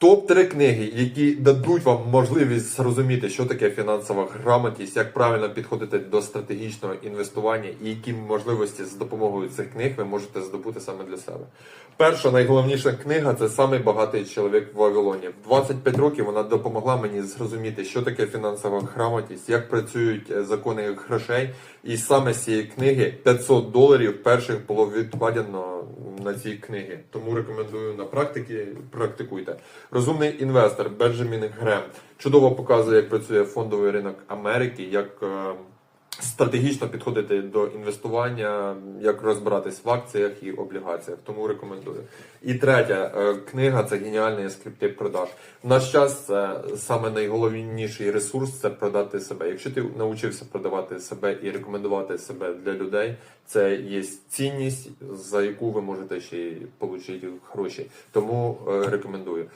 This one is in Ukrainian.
Топ-3 книги, які дадуть вам можливість зрозуміти, що таке фінансова грамотність, як правильно підходити до стратегічного інвестування і які можливості з допомогою цих книг ви можете здобути саме для себе. Перша найголовніша книга це самий багатий чоловік в Вавилоні. В 25 років вона допомогла мені зрозуміти, що таке фінансова грамотність, як працюють е, закони грошей. І саме з цієї книги 500 доларів перших було відкладено на ці книги. Тому рекомендую на практики. Практикуйте. Розумний інвестор Бенджамін Грем чудово показує, як працює фондовий ринок Америки, як е, стратегічно підходити до інвестування, як розбиратись в акціях і облігаціях. Тому рекомендую. І третя е, книга це геніальний скрипти продаж. В наш час це саме найголовніший ресурс це продати себе. Якщо ти навчився продавати себе і рекомендувати себе для людей, це є цінність, за яку ви можете ще й отримати гроші. Тому е, рекомендую.